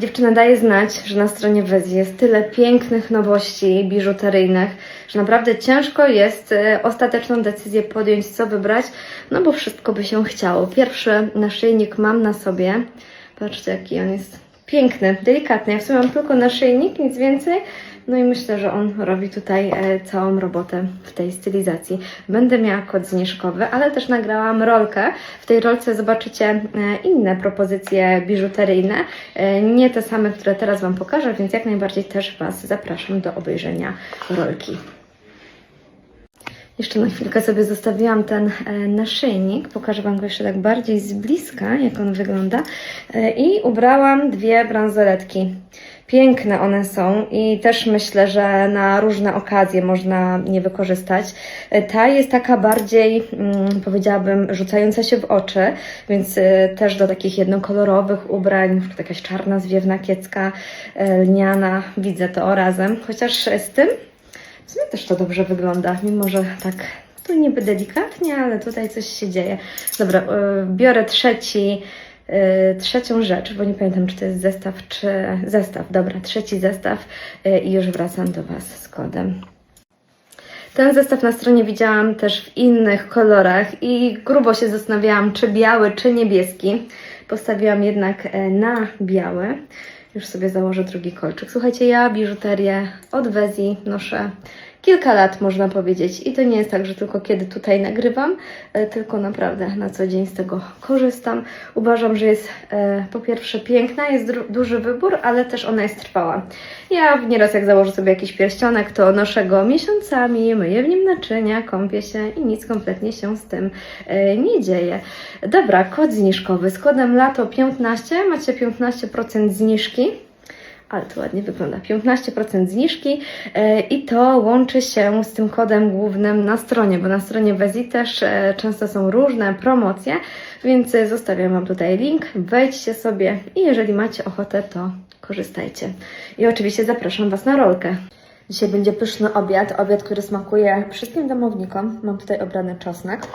Dziewczyna daje znać, że na stronie Wezi jest tyle pięknych nowości biżuteryjnych, że naprawdę ciężko jest e, ostateczną decyzję podjąć, co wybrać, no bo wszystko by się chciało. Pierwszy naszyjnik mam na sobie. Patrzcie, jaki on jest piękny, delikatny. Ja w sumie mam tylko naszyjnik, nic więcej. No i myślę, że on robi tutaj e, całą robotę w tej stylizacji. Będę miała kod zniżkowy, ale też nagrałam rolkę. W tej rolce zobaczycie e, inne propozycje biżuteryjne, e, nie te same, które teraz Wam pokażę, więc jak najbardziej też Was zapraszam do obejrzenia rolki. Jeszcze na chwilkę sobie zostawiłam ten naszyjnik. Pokażę Wam go jeszcze tak bardziej z bliska, jak on wygląda. I ubrałam dwie bransoletki. Piękne one są i też myślę, że na różne okazje można je wykorzystać. Ta jest taka bardziej, mm, powiedziałabym, rzucająca się w oczy, więc e, też do takich jednokolorowych ubrań, przykład jakaś czarna zwiewna kiecka, e, lniana, widzę to razem. Chociaż z tym w sumie też to dobrze wygląda, mimo że tak tu niby delikatnie, ale tutaj coś się dzieje. Dobra, y, biorę trzeci, y, trzecią rzecz, bo nie pamiętam, czy to jest zestaw, czy zestaw. Dobra, trzeci zestaw y, i już wracam do Was z kodem. Ten zestaw na stronie widziałam też w innych kolorach i grubo się zastanawiałam, czy biały, czy niebieski. Postawiłam jednak e, na biały. Już sobie założę drugi kolczyk. Słuchajcie, ja biżuterię od Wezi noszę kilka lat, można powiedzieć. I to nie jest tak, że tylko kiedy tutaj nagrywam, e, tylko naprawdę na co dzień z tego korzystam. Uważam, że jest e, po pierwsze piękna, jest duży wybór, ale też ona jest trwała. Ja nieraz jak założę sobie jakiś pierścionek, to noszę go miesiącami, myję w nim naczynia, kąpię się i nic kompletnie się z tym e, nie dzieje. Dobra, kod zniżkowy. Z kodem LATO 15 macie 15% zniżki. Ale to ładnie wygląda. 15% zniżki e, i to łączy się z tym kodem głównym na stronie, bo na stronie Wezi też e, często są różne promocje, więc e, zostawiam Wam tutaj link. Wejdźcie sobie i jeżeli macie ochotę, to korzystajcie. I oczywiście zapraszam Was na rolkę. Dzisiaj będzie pyszny obiad, obiad, który smakuje wszystkim domownikom. Mam tutaj obrany czosnek.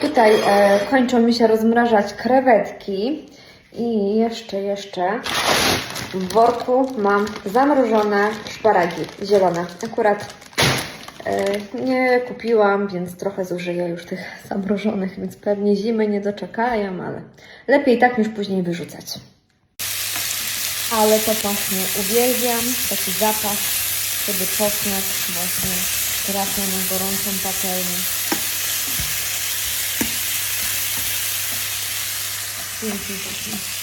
Tutaj e, kończą mi się rozmrażać krewetki i jeszcze, jeszcze w worku mam zamrożone szparagi zielone. Akurat e, nie kupiłam, więc trochę zużyję już tych zamrożonych, więc pewnie zimy nie doczekają, ale lepiej tak niż później wyrzucać. Ale to pachnie, uwielbiam taki zapach, kiedy czosnek właśnie trafia na gorącą patelnię. Pięknie pachnie.